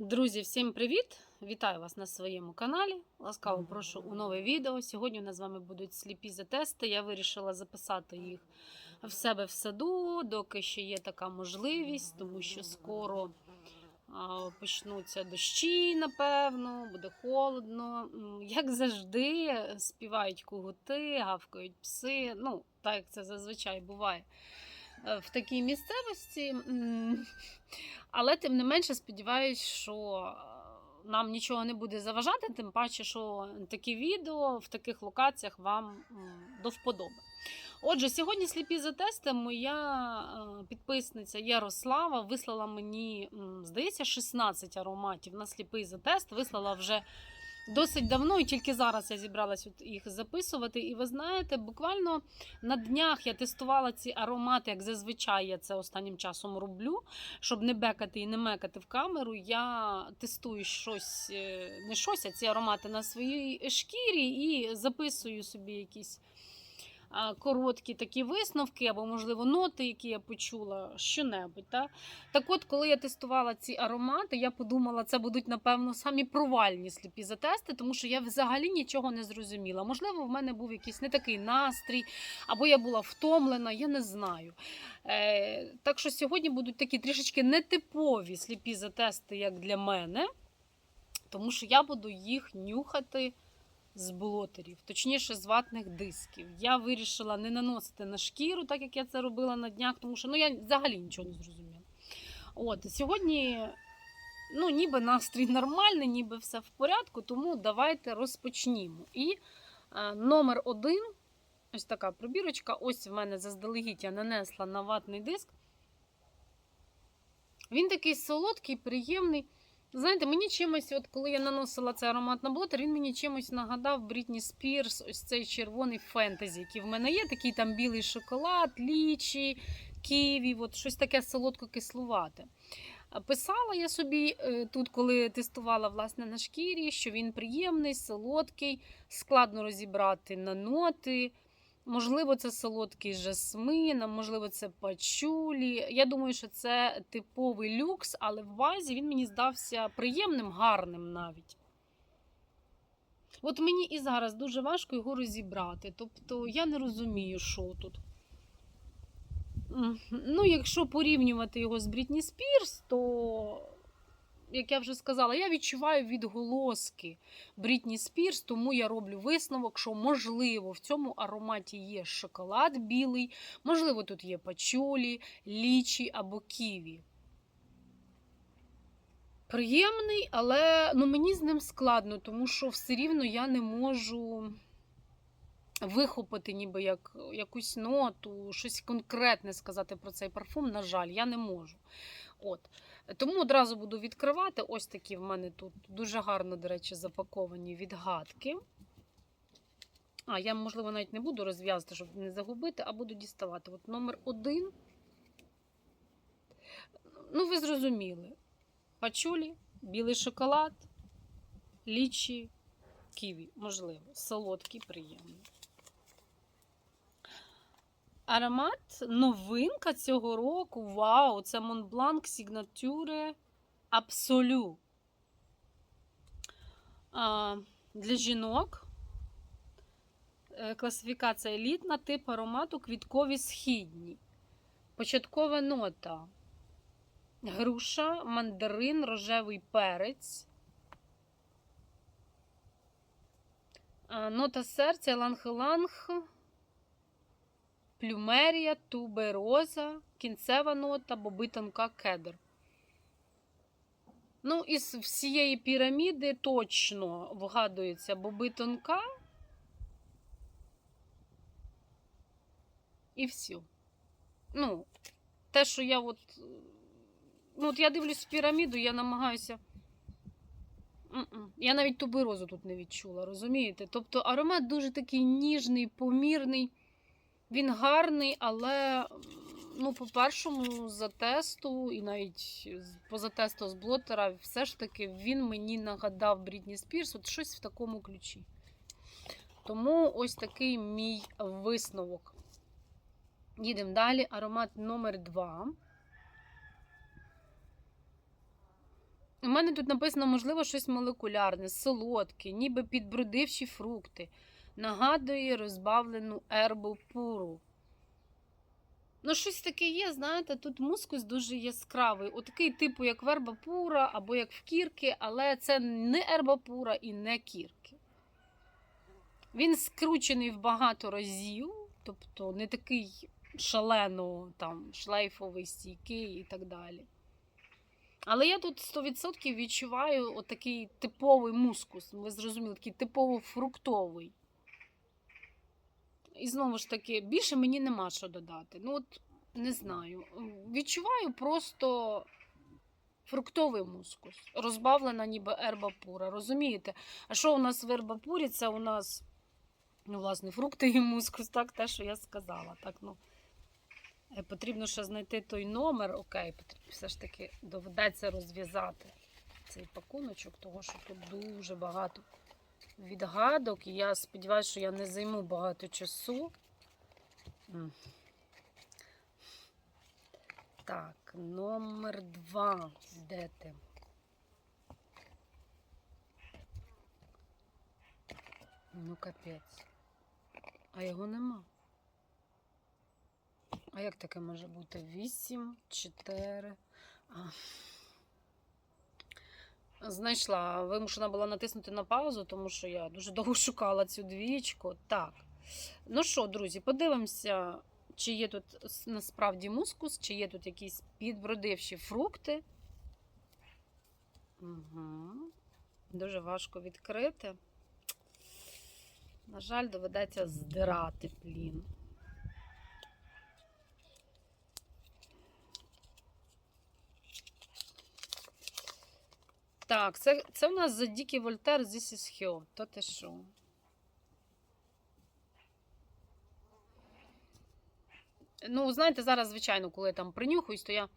Друзі, всім привіт! Вітаю вас на своєму каналі. Ласкаво прошу у нове відео. Сьогодні у нас з вами будуть сліпі затести. Я вирішила записати їх в себе в саду, доки ще є така можливість, тому що скоро а, почнуться дощі, напевно, буде холодно. Як завжди, співають кугути, гавкають пси. Ну, так як це зазвичай буває в такій місцевості. Але тим не менше сподіваюсь, що е, нам нічого не буде заважати, тим паче, що такі відео в таких локаціях вам до вподоби. Отже, сьогодні сліпі за тести моя е, підписниця Ярослава вислала мені, здається, 16 ароматів на сліпий затест. Вислала вже досить давно, і тільки зараз я зібралась їх записувати. І ви знаєте, буквально на днях я тестувала ці аромати, як зазвичай я це останнім часом роблю щоб не бекати і не мекати в камеру, я тестую щось, е, не щось, а ці аромати на своїй шкірі і записую собі якісь короткі такі висновки, або, можливо, ноти, які я почула, що-небудь. Та? Так от, коли я тестувала ці аромати, я подумала, це будуть, напевно, самі провальні сліпі затести, тому що я взагалі нічого не зрозуміла. Можливо, в мене був якийсь не такий настрій, або я була втомлена, я не знаю. Е, так що сьогодні будуть такі трішечки нетипові сліпі затести, як для мене, тому що я буду їх нюхати з блотерів, точніше з ватних дисків. Я вирішила не наносити на шкіру, так як я це робила на днях, тому що ну, я взагалі нічого не зрозуміла. От, сьогодні, ну, ніби настрій нормальний, ніби все в порядку, тому давайте розпочнімо. І е, номер один. Ось така пробірочка. Ось в мене заздалегідь я нанесла на ватний диск. Він такий солодкий, приємний. Знаєте, мені чимось, от коли я наносила цей аромат на блотер, він мені чимось нагадав Брітні Спірс, ось цей червоний фентезі, який в мене є. Такий там білий шоколад, лічі, ківі, от щось таке солодко-кислувате. Писала я собі е, тут, коли тестувала власне на шкірі, що він приємний, солодкий, складно розібрати на ноти. Можливо, це солодкий жасмин, можливо, це пачулі. Я думаю, що це типовий люкс, але в базі він мені здався приємним, гарним навіть. От мені і зараз дуже важко його розібрати. Тобто я не розумію, що тут. Ну, якщо порівнювати його з Брітні Спірс, то, як я вже сказала, я відчуваю відголоски Брітні Спірс, тому я роблю висновок, що можливо в цьому ароматі є шоколад білий, можливо, тут є пачулі, лічі або ківі. Приємний, але ну, мені з ним складно, тому що все рівно я не можу вихопити ніби як якусь ноту, щось конкретне сказати про цей парфум. На жаль, я не можу. От. Тому одразу буду відкривати. Ось такі в мене тут дуже гарно, до речі, запаковані відгадки. А, я, можливо, навіть не буду розв'язати, щоб не загубити, а буду діставати. От номер один. Ну, ви зрозуміли. Пачулі, білий шоколад, лічі, ківі, можливо, солодкий, приємний. Аромат новинка цього року. Вау! Це Montblanc Signature Absolu. Для жінок. Е, Класифікація елітна, тип аромату квіткові східні. Початкова нота. Груша, мандарин, рожевий перець. Нота серця, ланг-ланг, плюмерія, тубероза, кінцева нота, боби тонка кедр. Ну, із всієї піраміди точно вгадується боби тонка. І все. Ну, те, що я от. Ну, от я дивлюсь в піраміду, я намагаюся. Я навіть туберозу тут не відчула, розумієте? Тобто аромат дуже такий ніжний, помірний. Він гарний, але ну, по першому затесту, і навіть з- по затесту з блотера, все ж таки він мені нагадав Брітні Спірс, от щось в такому ключі. Тому ось такий мій висновок. Їдемо далі. Аромат номер 2. У мене тут написано, можливо, щось молекулярне, солодке, ніби підбродивші фрукти. Нагадує розбавлену ербу пуру. Ну, щось таке є, знаєте, тут мускус дуже яскравий. Отакий типу, як верба пура або як в кірки, але це не ерба пура і не кірки. Він скручений в багато разів, тобто не такий шалено там, шлейфовий, стійкий і так далі. Але я тут 100% відчуваю отакий типовий мускус. Ви зрозуміли, такий типово фруктовий. І знову ж таки, більше мені нема що додати. Ну, от не знаю. Відчуваю просто фруктовий мускус. Розбавлена ніби ерба пура. Розумієте? А що у нас в ербапурі? Це у нас, ну, власне, фрукти і мускус, так, те, що я сказала. Так, ну. Е, Потрібно ще знайти той номер. Окей, все ж таки доведеться розв'язати цей пакуночок, того що тут дуже багато відгадок. Я сподіваюся, що я не займу багато часу. Так, номер два. Де ти? Ну, капець. А його нема. А як таке може бути? 8, 4. А. Знайшла. Вимушена була натиснути на паузу, тому що я дуже довго шукала цю двічку. Так. Ну що, друзі, подивимося, чи є тут насправді мускус, чи є тут якісь підбродивші фрукти. Угу. Дуже важко відкрити. На жаль, доведеться здирати плін. Так, це, це у нас за Дікий Вольтер This is. То ти що? Ну, знаєте, зараз, звичайно, коли я там принюхуюсь, то я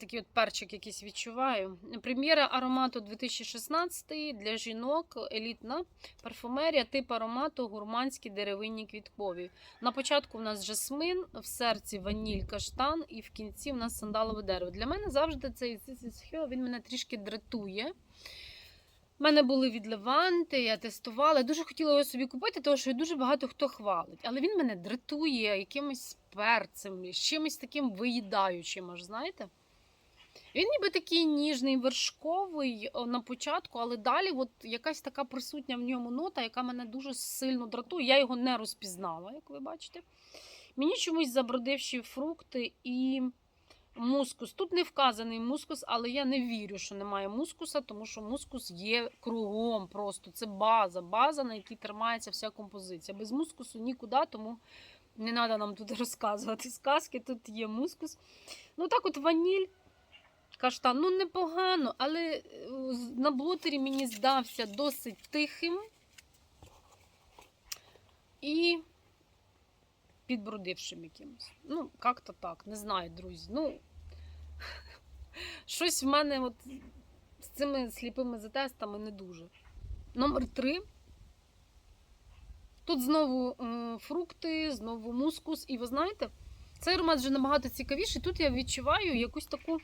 такий от перчик якийсь відчуваю. Прем'єра аромату 2016 для жінок, елітна парфумерія, тип аромату гурманські деревинні квіткові. На початку в нас жасмин, в серці ваніль, каштан і в кінці в нас сандалове дерево. Для мене завжди цей Хьо, він мене трішки дратує. У мене були від Леванти, я тестувала. Я дуже хотіла його собі купити, тому що дуже багато хто хвалить. Але він мене дратує якимось перцем, чимось таким виїдаючим, аж знаєте. Він ніби такий ніжний, вершковий на початку, але далі от якась така присутня в ньому нота, яка мене дуже сильно дратує. Я його не розпізнала, як ви бачите. Мені чомусь забродивші фрукти і мускус. Тут не вказаний мускус, але я не вірю, що немає мускуса, тому що мускус є кругом просто. Це база, база, на якій тримається вся композиція. Без мускусу нікуди, тому не треба нам тут розказувати сказки. Тут є мускус. Ну так, от ваніль. Каштан, ну непогано, але е, на блотері мені здався досить тихим і підбрудившим якимось. Ну, як-то так, не знаю, друзі. Ну, щось в мене от з цими сліпими затестами не дуже. Номер три. Тут знову м, фрукти, знову мускус. І ви знаєте, цей аромат вже набагато цікавіший. Тут я відчуваю якусь таку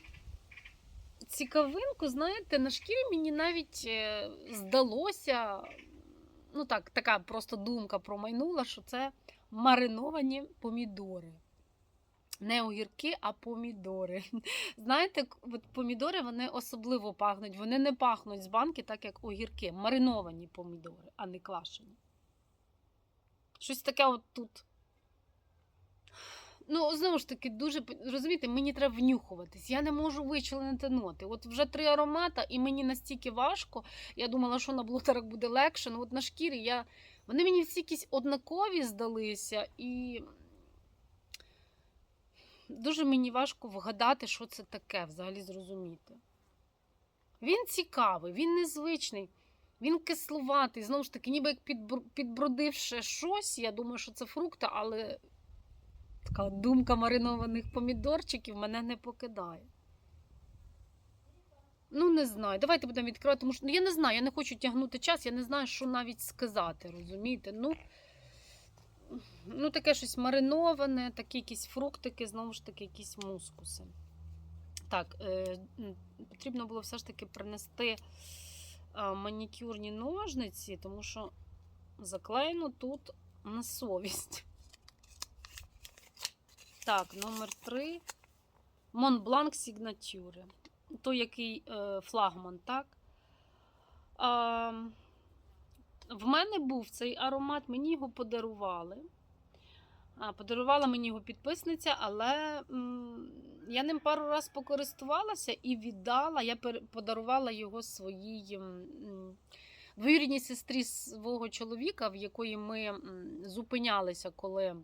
цікавинку, знаєте, на шкірі мені навіть е, здалося, ну так, така просто думка промайнула, що це мариновані помідори. Не огірки, а помідори. Знаєте, от помідори вони особливо пахнуть. Вони не пахнуть з банки, так як огірки. Мариновані помідори, а не квашені. Щось таке от тут. Ну, знову ж таки, дуже розумієте, мені треба внюхуватись. Я не можу вичленити ноти. От вже три аромата, і мені настільки важко. Я думала, що на блотерах буде легше. Ну, от на шкірі я. Вони мені всі якісь однакові здалися, і дуже мені важко вгадати, що це таке, взагалі зрозуміти. Він цікавий, він незвичний, він кисловатий. Знову ж таки, ніби як підбродивши щось. Я думаю, що це фрукти, але така думка маринованих помідорчиків мене не покидає. Ну, не знаю. Давайте будемо відкривати, тому що ну, я не знаю, я не хочу тягнути час, я не знаю, що навіть сказати, розумієте? Ну, ну таке щось мариноване, такі якісь фруктики, знову ж таки, якісь мускуси. Так, е, потрібно було все ж таки принести е, манікюрні ножниці, тому що заклеєно тут на совість. Так, номер три. Монбланк Сігнатюри. То який е, флагман, так? А, в мене був цей аромат, мені його подарували. Подарувала мені його підписниця, але м, я ним пару раз покористувалася і віддала. Я подарувала його своїй двоюрідній сестрі свого чоловіка, в якої ми м, зупинялися, коли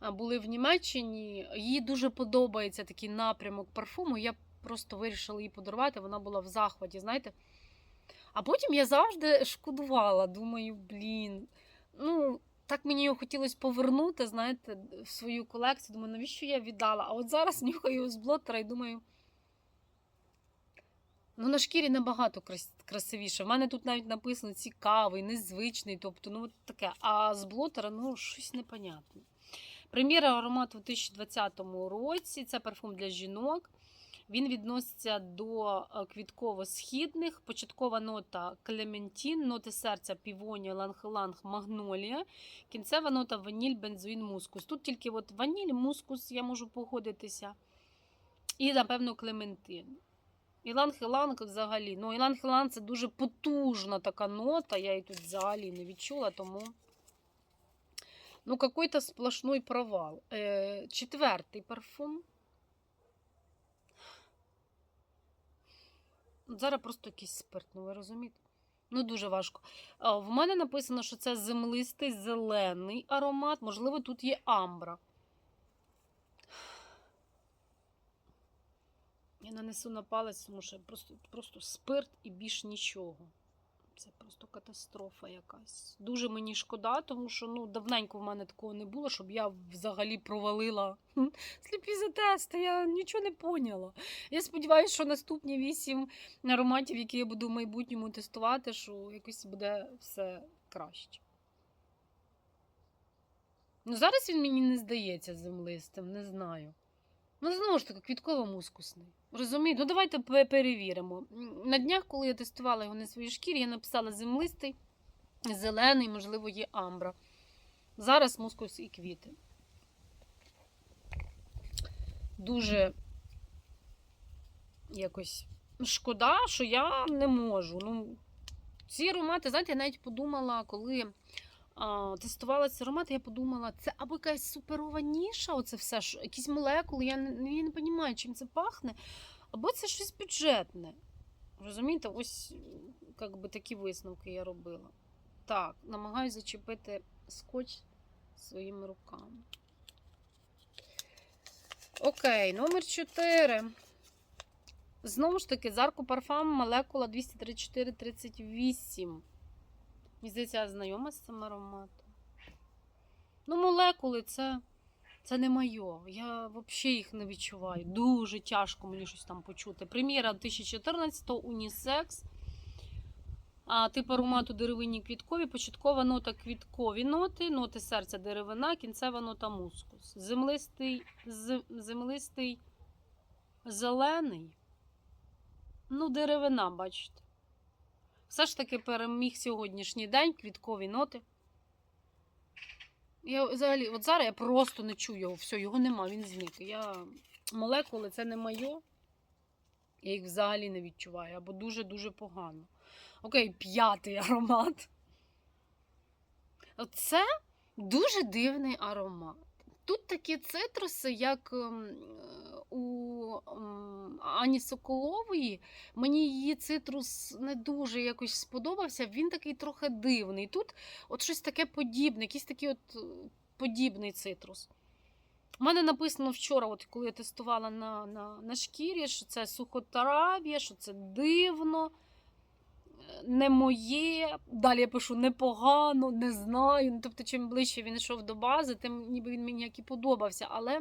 були в Німеччині. Їй дуже подобається такий напрямок парфуму. Я просто вирішила їй подарувати. Вона була в захваті, знаєте. А потім я завжди шкодувала. Думаю, блін, ну. Так мені його хотілося повернути, знаєте, в свою колекцію. Думаю, навіщо я віддала? А от зараз нюхаю з блотера і думаю. Ну, на шкірі набагато крас- красивіше. В мене тут навіть написано цікавий, незвичний, тобто, ну, таке. А з блотера, ну, щось непонятне. Прем'єра аромату у 2020 році. Це парфум для жінок. Він відноситься до е, квітково-східних. Початкова нота клементін, ноти серця півонія, ланг-ланг, магнолія. Кінцева нота ваніль, бензоїн, мускус. Тут тільки от ваніль, мускус, я можу погодитися. І, напевно, клементин. Іланг-Іланг взагалі. Ну, Іланг-Іланг це дуже потужна така нота. Я її тут взагалі не відчула, тому. Ну, какой-то сплошной провал. Е, четвертий парфум. Зараз просто якийсь спирт, ну ви розумієте? Ну, дуже важко. В мене написано, що це землистий зелений аромат. Можливо, тут є амбра. Я нанесу на палець, тому що просто, просто спирт і більш нічого. Це просто катастрофа якась. Дуже мені шкода, тому що ну, давненько в мене такого не було, щоб я взагалі провалила сліпі за тести. Я нічого не поняла. Я сподіваюся, що наступні вісім ароматів, які я буду в майбутньому тестувати, що якось буде все краще. Ну, зараз він мені не здається землистим, не знаю. Ну, знову ж таки, квітково-мускусний. Розумієте? Ну, давайте перевіримо. На днях, коли я тестувала його на своїй шкірі, я написала землистий, зелений, можливо, є амбра. Зараз мускус і квіти. Дуже якось шкода, що я не можу. Ну, ці аромати, знаєте, я навіть подумала, коли тестувала ці аромати, я подумала, це або якась суперова ніша, оце все, що, якісь молекули, я не, я не розумію, чим це пахне, або це щось бюджетне. Розумієте, ось як би такі висновки я робила. Так, намагаюся зачепити скотч своїми руками. Окей, номер 4. Знову ж таки, Зарко Парфам молекула 23438. Мені здається, я знайома з цим ароматом. Ну, молекули це, це не моє. Я взагалі їх не відчуваю. Дуже тяжко мені щось там почути. Прем'єра 2014 унісекс. А, тип аромату деревинні квіткові, початкова нота квіткові ноти, ноти серця деревина, кінцева нота мускус. Землистий, землистий зелений. Ну, деревина, бачите. Все ж таки переміг сьогоднішній день квіткові ноти. Я взагалі, от зараз я просто не чую його. Все, його нема, він зник. Я... Молекули це не моє. Я їх взагалі не відчуваю, або дуже-дуже погано. Окей, п'ятий аромат. Це дуже дивний аромат. Тут такі цитруси, як ем, у ем, Ані Соколової. Мені її цитрус не дуже якось сподобався. Він такий трохи дивний. Тут от щось таке подібне, якийсь такий от е, подібний цитрус. У мене написано вчора, от коли я тестувала на, на, на шкірі, що це сухотрав'я, що це дивно, е, не моє. Далі я пишу непогано, не знаю. Ну, тобто, чим ближче він йшов до бази, тим ніби він мені як і подобався. Але,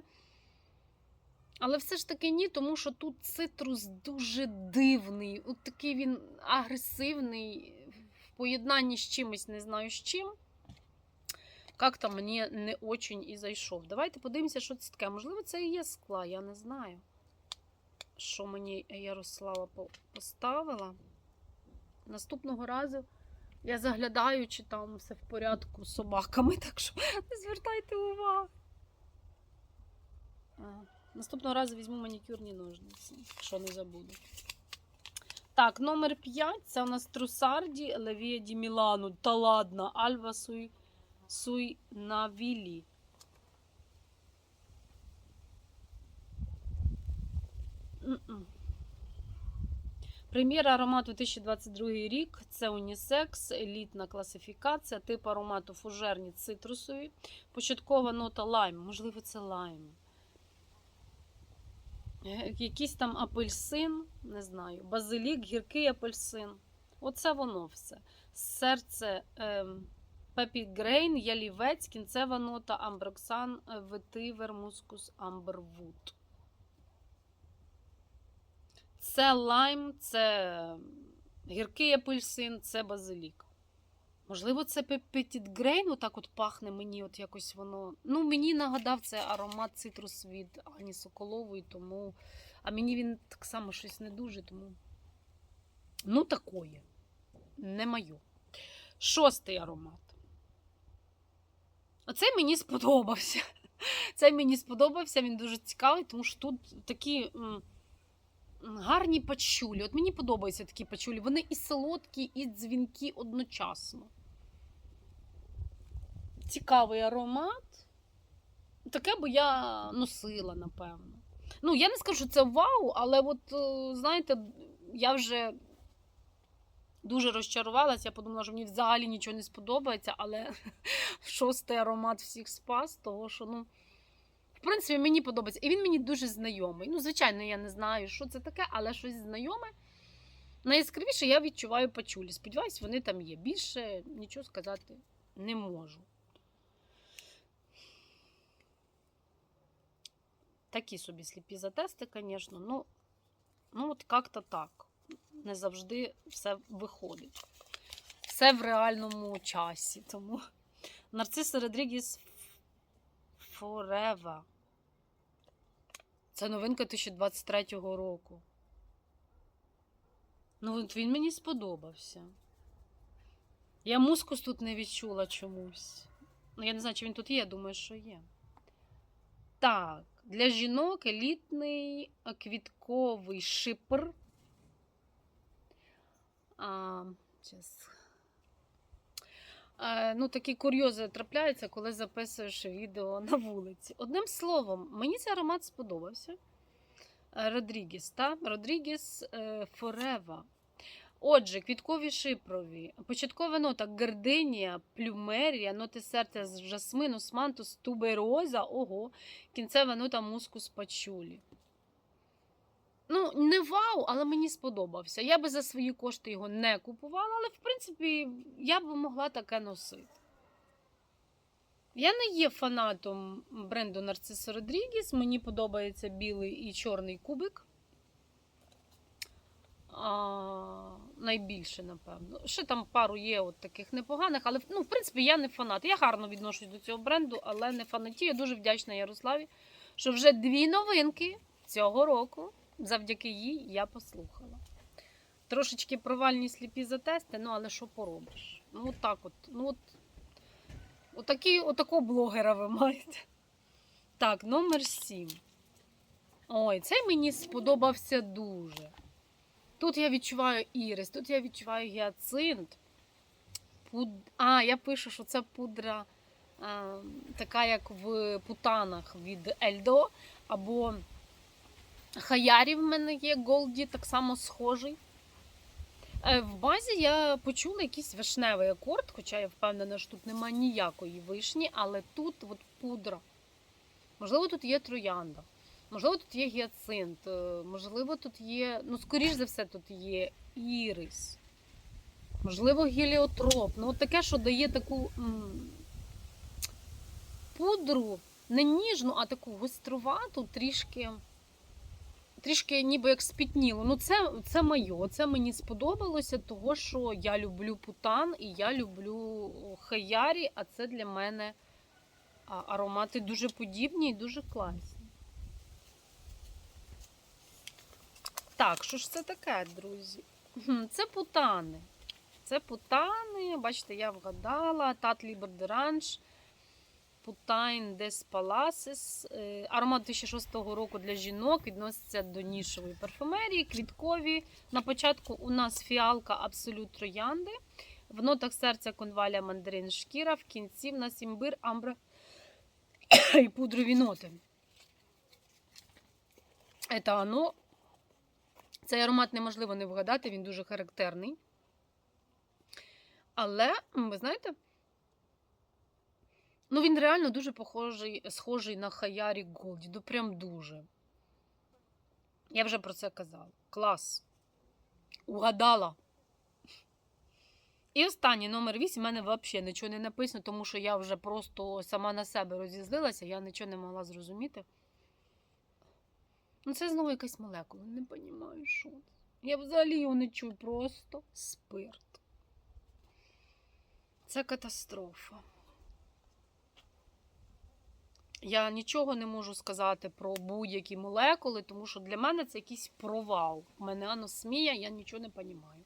але все ж таки ні, тому що тут цитрус дуже дивний. От такий він агресивний в поєднанні з чимось, не знаю з чим. Как-то мені не очень і зайшов. Давайте подивимося, що це таке. Можливо, це і є скла, я не знаю. що мені Ярослава поставила. Наступного разу я заглядаю, чи там все в порядку з собаками, так що не звертайте увагу. Наступного разу візьму манікюрні ножниці, що не забуду. Так, номер 5 це у нас Трусарді Левія Ді Мілану. Та ладно, Альва Суй, Суй Навілі. М-м. Прем'єра аромату 2022 рік. Це унісекс, елітна класифікація, тип аромату фужерні цитрусові, початкова нота лайм. Можливо, це лайм. Е, Якийсь там апельсин, не знаю, базилік, гіркий апельсин. Оце воно все. Серце ем, Пепі Грейн, ялівець, кінцева нота, амброксан, е, ветивер, мускус, амбервуд. Це лайм, це гіркий апельсин, це базилік. Можливо, це Петіт Грейн, отак от пахне мені, от якось воно. Ну, мені нагадав це аромат цитрус від Ані Соколової, тому. А мені він так само щось не дуже, тому. Ну, такое. Не моє. Шостий аромат. Оцей мені сподобався. Цей мені сподобався, він дуже цікавий, тому що тут такі гарні пачулі. От мені подобаються такі пачулі. Вони і солодкі, і дзвінкі одночасно. Цікавий аромат. Таке би я носила, напевно. Ну, я не скажу, що це вау, але от, е, знаєте, я вже дуже розчарувалася. Я подумала, що мені взагалі нічого не сподобається, але шостий аромат всіх спас, того що, ну, в принципі, мені подобається. І він мені дуже знайомий. Ну, звичайно, я не знаю, що це таке, але щось знайоме. Найяскравіше я відчуваю пачулі. Сподіваюсь, вони там є. Більше нічого сказати не можу. Такі собі сліпі затести, звісно. Ну, ну от як-то так. Не завжди все виходить. Все в реальному часі. Тому Нарциса Родрігіс Forever. Це новинка 2023 року. Ну, от він мені сподобався. Я мускус тут не відчула чомусь. Ну, я не знаю, чи він тут є, думаю, що є. Так, для жінок елітний квітковий шипр. А, щас. Ну, такі курйози трапляються, коли записуєш відео на вулиці. Одним словом, мені цей аромат сподобався. Е, Родрігіс, та? Родрігіс е, Форева. Отже, квіткові шипрові. Початкова нота гарденія, плюмерія, ноти серця з жасмину, смантус, тубероза, ого, кінцева нота мускус пачулі. Ну, не вау, але мені сподобався. Я би за свої кошти його не купувала, але, в принципі, я б могла таке носити. Я не є фанатом бренду Нарцисо Родрігіс. Мені подобається білий і чорний кубик. А, найбільше, напевно. Ще там пару є от таких непоганих, але ну, в принципі я не фанат. Я гарно відношусь до цього бренду, але не фанатію. Я дуже вдячна Ярославі, що вже дві новинки цього року завдяки їй я послухала. Трошечки провальні сліпі затести, ну але що поробиш? Ну, от так от. Ну, от, отакі, отакого блогера ви маєте. Так, номер 7. Ой, цей мені сподобався дуже. Тут я відчуваю ірис, тут я відчуваю гіацинт. Пуд... А, я пишу, що це пудра а, така, як в путанах від Ельдо. Або Хаярі в мене є Голді, так само схожий. Е, В базі я почула якийсь вишневий акорд, хоча я впевнена, що тут немає ніякої вишні, але тут от пудра. Можливо, тут є троянда. Можливо, тут є гіацинт, е, можливо, тут є, ну, скоріш за все, тут є ірис. Можливо, геліотроп. Ну, от таке, що дає таку м, пудру, не ніжну, а таку гострувату, трішки, трішки ніби як спітніло. Ну, це, це моє. Це мені сподобалося, того, що я люблю путан і я люблю хаярі, а це для мене аромати дуже подібні і дуже класні. Так, що ж це таке, друзі? Це путани. Це путани. Бачите, я вгадала. Тат Лібер Путайн Дес Паласис. Е, Аромат 2006 року для жінок відноситься до нішової парфумерії, квіткові. На початку у нас фіалка Абсолют Троянди. В нотах серця конваля мандарин шкіра, в кінці в нас імбир, амбра і пудрові ноти. Це оно. Цей аромат неможливо не вгадати, він дуже характерний. Але, ви знаєте, ну він реально дуже похожий, схожий на Хаярі Голді. Ну прям дуже. Я вже про це казала. Клас. Угадала. І останній номер 8 у мене взагалі нічого не написано, тому що я вже просто сама на себе розізлилася, я нічого не могла зрозуміти. Ну, це знову якась молекула, не розумію, що. Я взагалі його не чую, просто спирт. Це катастрофа. Я нічого не можу сказати про будь-які молекули, тому що для мене це якийсь провал. У мене аносмія, я нічого не розумію.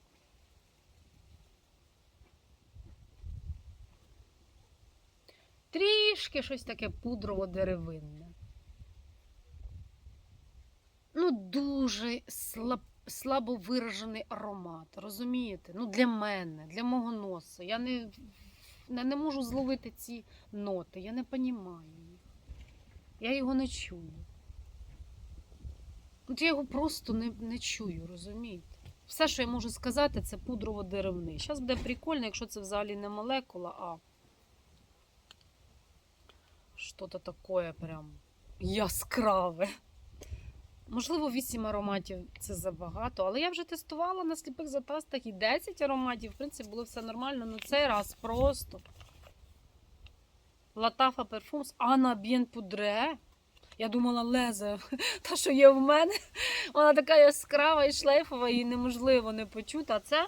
Трішки щось таке пудрово-деревинне. Ну, дуже слаб, слабо виражений аромат, розумієте? Ну, для мене, для мого носа. Я не, не, не можу зловити ці ноти, я не розумію. Я його не чую. От я його просто не, не чую, розумієте? Все, що я можу сказати, це пудрово-деревний. Зараз буде прикольно, якщо це взагалі не молекула, а що-то таке прям яскраве. Можливо, 8 ароматів це забагато, але я вже тестувала на сліпих затестах і 10 ароматів. В принципі, було все нормально. Ну цей раз просто. Латафа Перфумс Анна Bien Poudre. Я думала, лезе, та, що є в мене. Вона така яскрава і шлейфова, її неможливо не почути. А це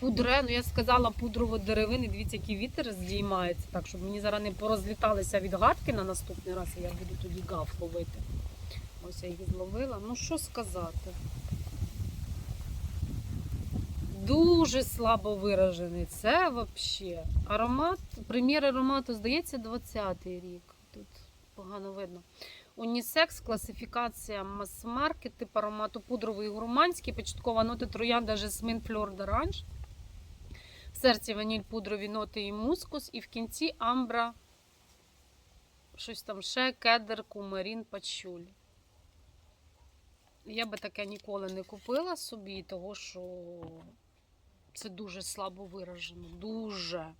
пудре, ну я сказала пудрово деревини. Дивіться, який вітер здіймається. Так, щоб мені зараз не порозліталися від гадки на наступний раз, і я буду тоді гав ловити. Ось я їх зловила. Ну, що сказати? Дуже слабо виражений. Це взагалі. Аромат, прем'єр аромату, здається, 20-й рік. Тут погано видно. Унісекс, класифікація мас-маркет, тип аромату пудровий гурманський, початкова нота троянда, жасмин, фльор, доранж. В серці ваніль, пудрові ноти і мускус, і в кінці амбра, щось там ще, кедр, кумарін, пачуль. Я би таке ніколи не купила собі, того що це дуже слабо виражено. Дуже.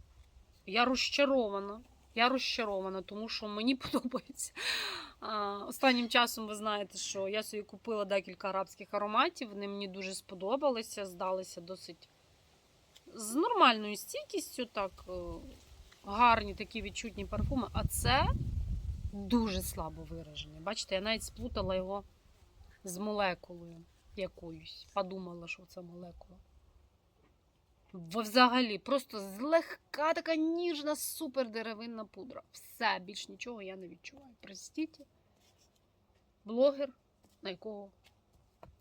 Я розчарована. Я розчарована, тому що мені подобається. Останнім часом ви знаєте, що я собі купила декілька арабських ароматів. Вони мені дуже сподобалися, здалися досить з нормальною стійкістю, так е, гарні такі відчутні парфуми. А це дуже слабо виражений. Бачите, я навіть сплутала його з молекулою якоюсь. Подумала, що це молекула. Взагалі, просто злегка така ніжна, супер деревинна пудра. Все, більш нічого я не відчуваю. Простіть, блогер, на якого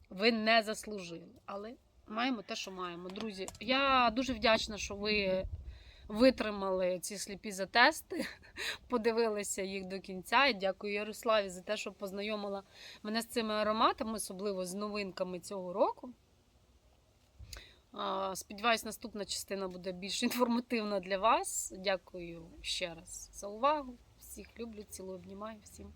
ви не заслужили. Але маємо те, що маємо. Друзі, я дуже вдячна, що ви витримали ці сліпі затести, подивилися їх до кінця. І дякую Ярославі за те, що познайомила мене з цими ароматами, особливо з новинками цього року. Сподіваюсь, наступна частина буде більш інформативна для вас. Дякую ще раз за увагу. Всіх люблю, цілую, обнімаю. Всім.